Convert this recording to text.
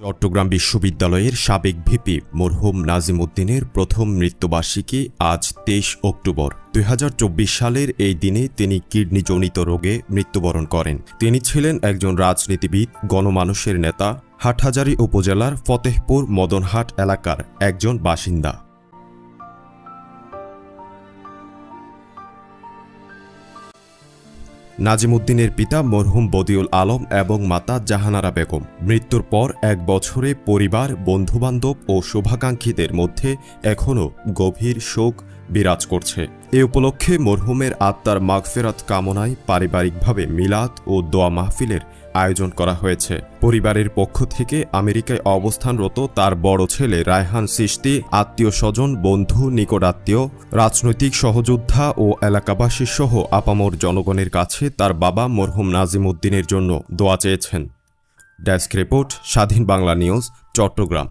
চট্টগ্রাম বিশ্ববিদ্যালয়ের সাবেক ভিপি মরহুম নাজিম উদ্দিনের প্রথম মৃত্যুবার্ষিকী আজ তেইশ অক্টোবর। দুই হাজার চব্বিশ সালের এই দিনে তিনি কিডনিজনিত রোগে মৃত্যুবরণ করেন। তিনি ছিলেন একজন রাজনীতিবিদ, গণমানুষের নেতা, হাটহাজারী উপজেলার ফতেহপুর মদনহাট এলাকার একজন বাসিন্দা। নাজিমুদ্দিনের পিতা মরহুম বদিউল আলম এবং মাতা জাহানারা বেগম। মৃত্যুর পর এক বছরে পরিবার, বন্ধুবান্ধব ও শুভাকাঙ্ক্ষীদের মধ্যে এখনও গভীর শোক বিরাজ করছে। এ উপলক্ষে মরহুমের আত্মার মাগফেরাত কামনায় পারিবারিকভাবে মিলাদ ও দোয়া মাহফিলের আয়োজন করা হয়েছে। পরিবারের পক্ষ থেকে আমেরিকায় অবস্থানরত তার বড় ছেলে রায়হান সিস্তি আত্মীয় স্বজন বন্ধু, নিকটাত্মীয়, রাজনৈতিক সহযোদ্ধা ও এলাকাবাসী সহ আপামর জনগণের কাছে তার বাবা মরহুম নাজিম উদ্দিনের জন্য দোয়া চেয়েছেন। ডেস্ক রিপোর্ট, স্বাধীন বাংলা নিউজ, চট্টগ্রাম।